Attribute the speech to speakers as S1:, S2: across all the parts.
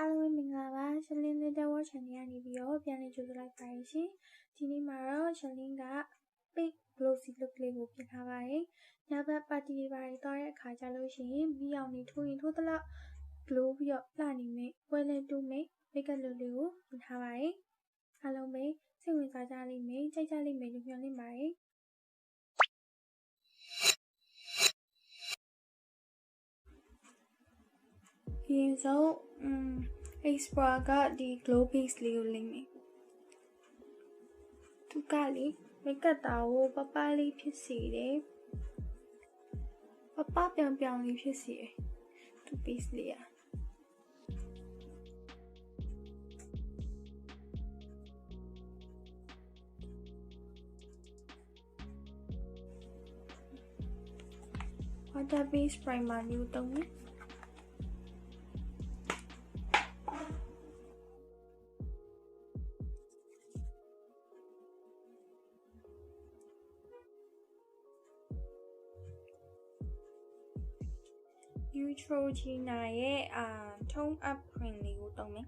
S1: အားလုံးပဲမင်္ဂလာပါရှလင်း Little World Channel ကနေပြီးတော့ပြန်လည်ကြိုဆိုလိုက်ပါရရှင်ဒီနေ့မှာတော့ရှလင်းက big glossy look လေးကိုပြင်ထားပါတယ်ညဘက်ပါတီတွေပါတွေတော့တဲ့အခါကျလို့ရှိရင်ပြီးအောင်နေထိုးရင်ထိုးသလောက် glow ပြီးတော့လှနေမယ်ပွဲလဲတူမယ် makeup look လေးကိုပြင်ထားပါတယ်အားလုံးပဲစိတ်ဝင်စားကြလိမ့်မယ်ကြိုက်ကြလိမ့်မယ်လို့မျှော်လင့်ပါတယ် ရင်ဆုံး um explore ကဒီ glow base လေးကိုလိမ့်မယ်သူကလေမိတ်ကပ်တာကိုပပလေးဖြစ်စေတယ်ပပပြောင်ပြောင်လေးဖြစ်စေတယ်သူ base လေးอ่ะတာ base primer မျိုးသုံးမယ် Neutrogena ရဲ့အာ tone up cream လေးကိုသုံးမယ်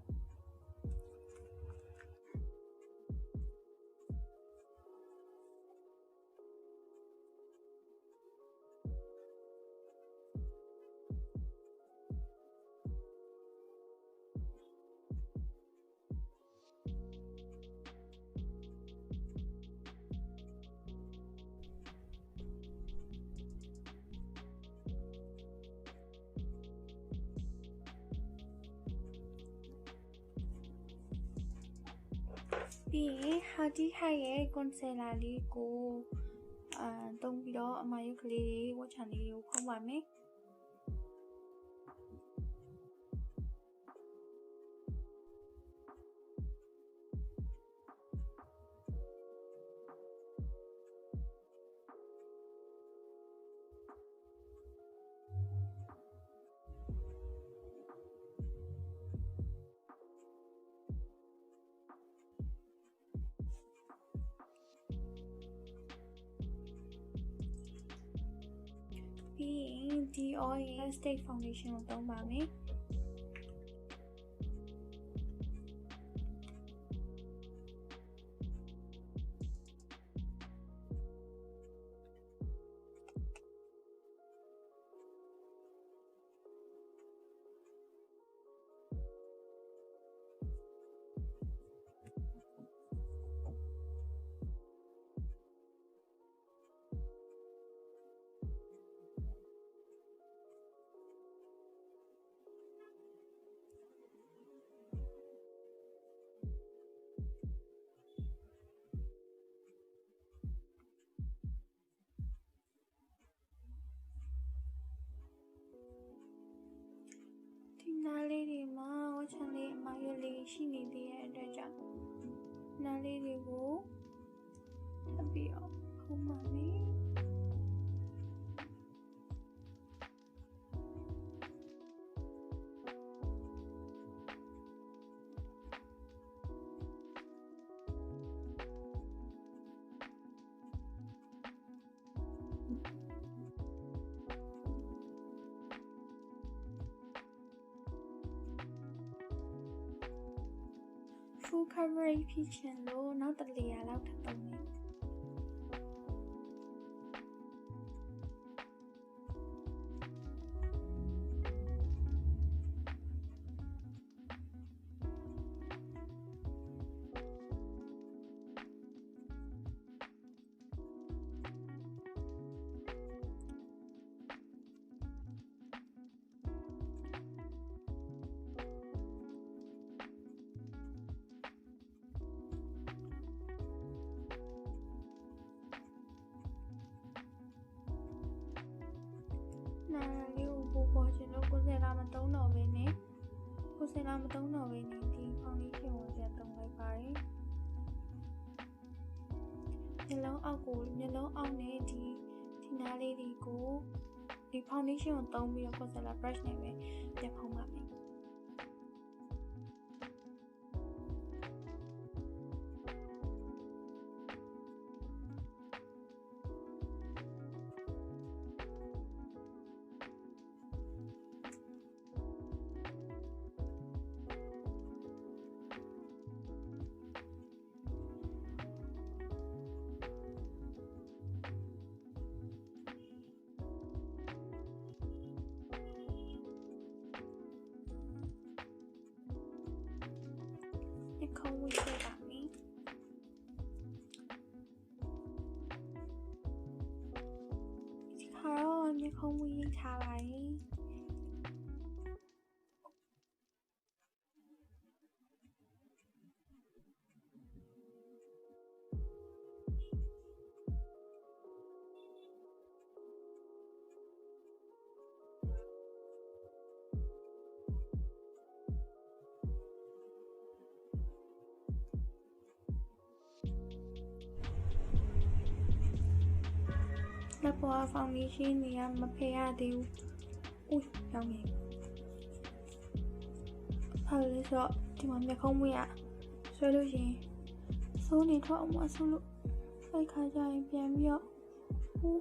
S1: ပြီးရင် Hardy Hat ရဲ့ concealer လေးကိုအာတုံးပြီးတော့အမရုပ်ကလေးတွေဝတ်ချန်လေးကိုဖုံးပါမယ် ရင် Dior ရဲ့ Stay Foundation ကိုသုံးပါမယ် ရုပ်လေးရှိနေသေးတဲ့အတွက်ကြောင့်နားလေးတွေကိုထပ်ပြီးတော့ဖုံးပါမယ် full coverage ဖြစ်ချင်လို့နောက်တစ် layer လောက်ထပ်သုံးမယ် နာလေးကိုပို့ပေါ်ချင်လို့ကိုယ်စင်လာမသုံးတော့ဘဲနဲ့ကိုယ်စင်လာမသုံးတော့ဘဲနဲ့ဒီ foundation ကိုပြန်သုံးလိုက်ပါတယ်မျက်လုံးအောက်ကိုမျက်လုံးအောက်နဲ့ဒီဒီနားလေးတွေကိုဒီ foundation ကိုသုံးပြီးတော့ concealer brush နဲ့ပဲပြန်ဖုံးပါမယ် 거울 소감이 이제 가요 언니 거울이 잘 아니 က်ပေါ်ဖောင်ဒေးရှင်းတွေကမဖယ်ရသေးဘူး။ဦးရောင်းနေ။ဘာလို့လဲဆိုတော့ဒီမှာမျက်ခုံးမွေးရဆွဲလို့ရှရင်စိုးနေထွက်အောင်မဆိုလို့အဲ့ခါကျရင်ပြန်ပြီးတော့ဦး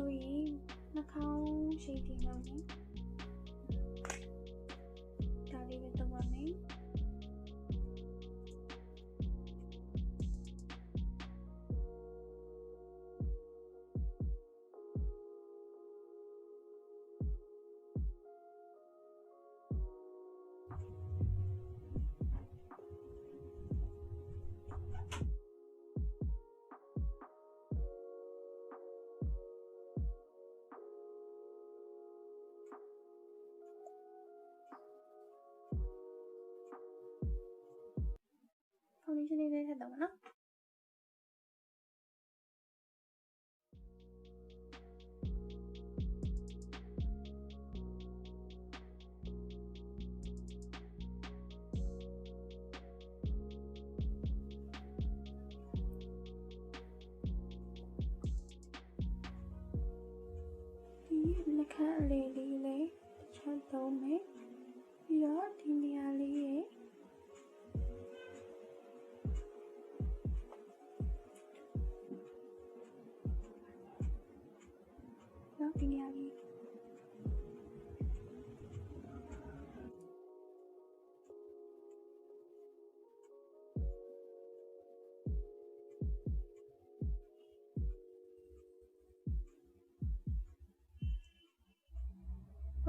S1: ဒါဆိုရင်နှာခေါင်းရှိတင်တော့မ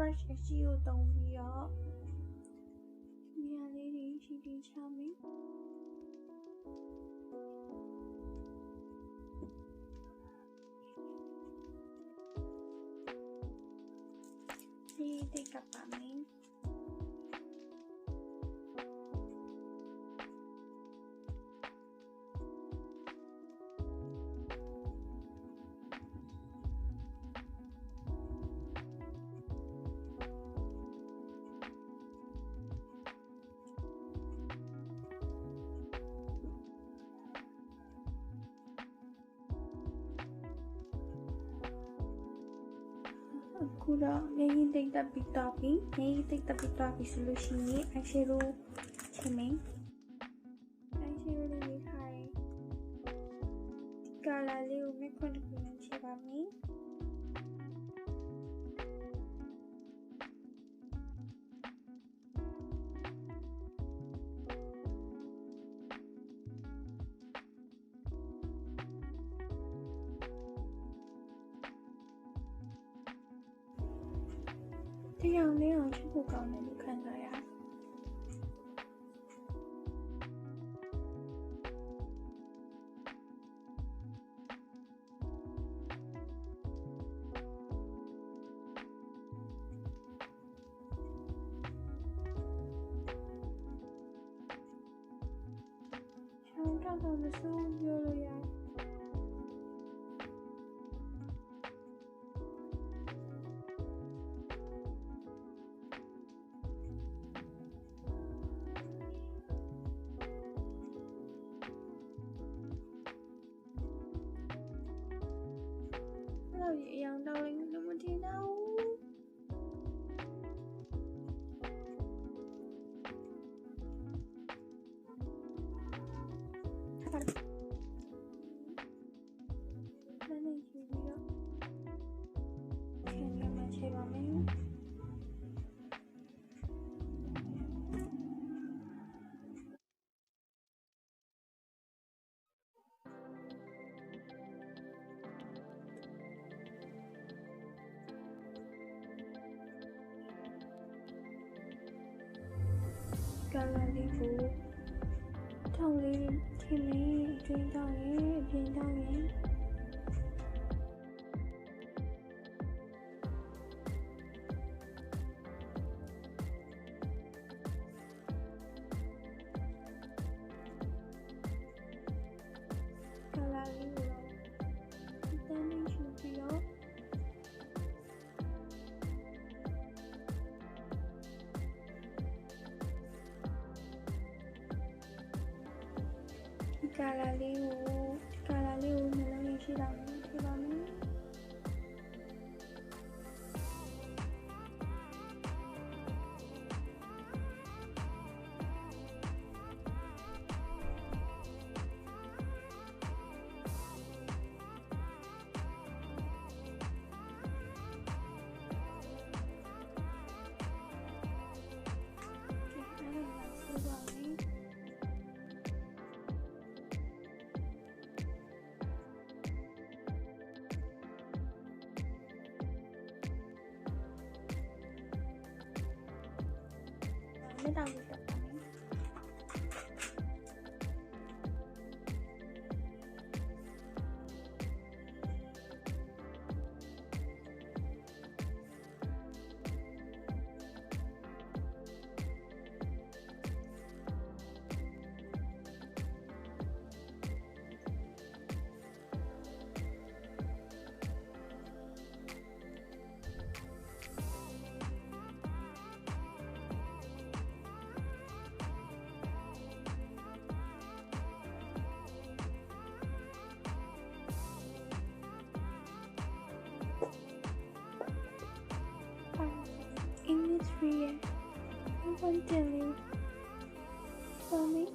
S1: brush အရှိကိုတုံးပြီးတော့ဒီနေရာလေးတွေရှိတင်ချမယ်ဒီတိတ်ကပ်ပါမယ် kurang. Yang ini take tapi topping. Yang ingin tapi topping solution ni. Aku share cemeng. 没有，就不高呢，你看到呀？上课的时候丢了呀？ 나는 길이야. 잠깐만 제 맘에. gallery view. Tell me. 天灵灵地灵灵天灵 Sara you. Tahu, ဘန်တယ်လေးပါမယ်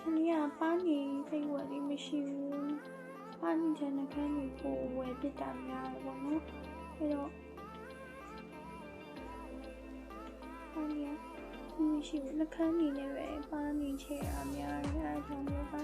S1: ရှင်ရပါနေဖိတ်ဝယ်လေးမရှိဘူးပါနေတဲ့နှကန်းကိုပိုဝယ်ပြစ်တာများတယ်ပေါ့နော်အဲတော့ပါနေမရှိဘူးနှကန်းနေနဲ့ပဲပါနေချေတာများတယ်အဲဒါကြောင့်မျိုးပါ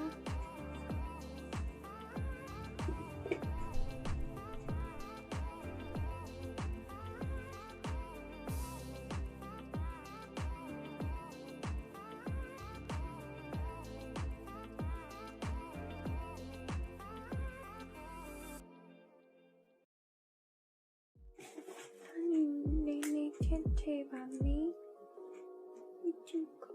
S1: девчонка.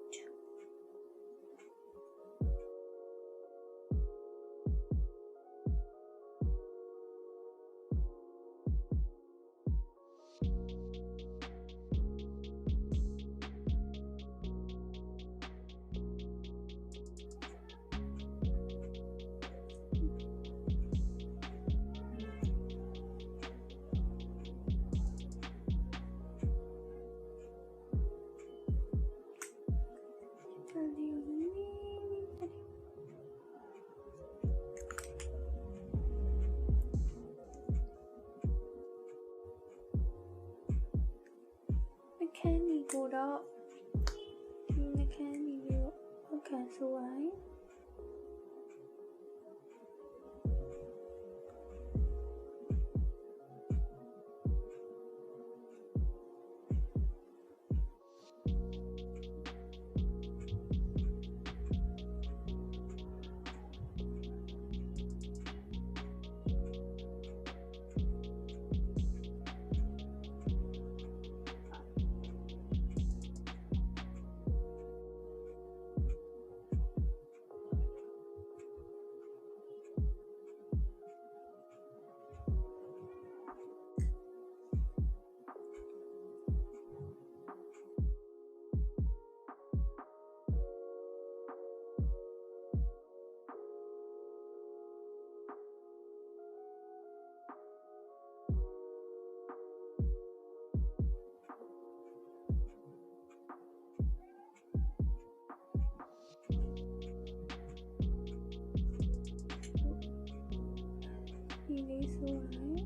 S1: thấy xương đấy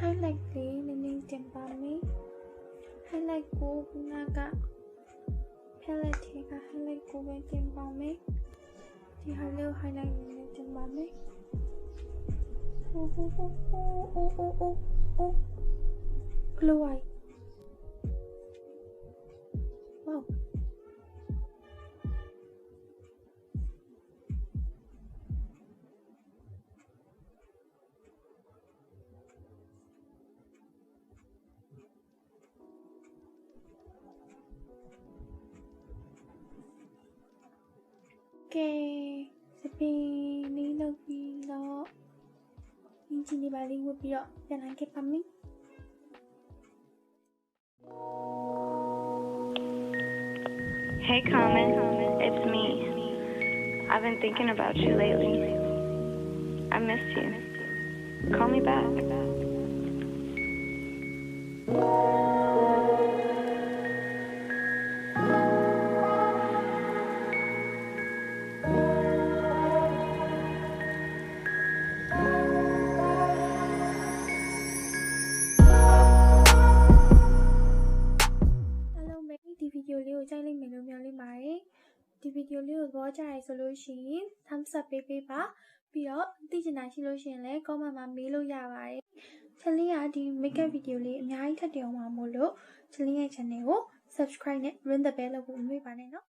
S1: Highlight day nening tempami Highlight ko naga Highlight thega highlight ko ben tempami Thì hello highlight nening tempami oh, oh, oh, oh. Blue eye. Wow. Okay, zipping. Dan Angke
S2: Hey, Common. It's me. I've been thinking about you lately. I miss you. Call me back.
S1: ဗီဒီယိုလေးကိုသဘောကျရဆိုလို့ရှိရင် thumbs up ပေးပေးပါ။ပြီးတော့သိချင်တာရှိလို့ရှိရင်လည်း comment မှာမေးလို့ရပါတယ်။ချန်လေးကဒီ makeup ဗီဒီယိုလေးအများကြီးထပ်တင်အောင်ပါမို့လို့ချန်လေးရဲ့ channel ကို subscribe နဲ့ ring the bell လုပ်ဖို့မမေ့ပါနဲ့နော်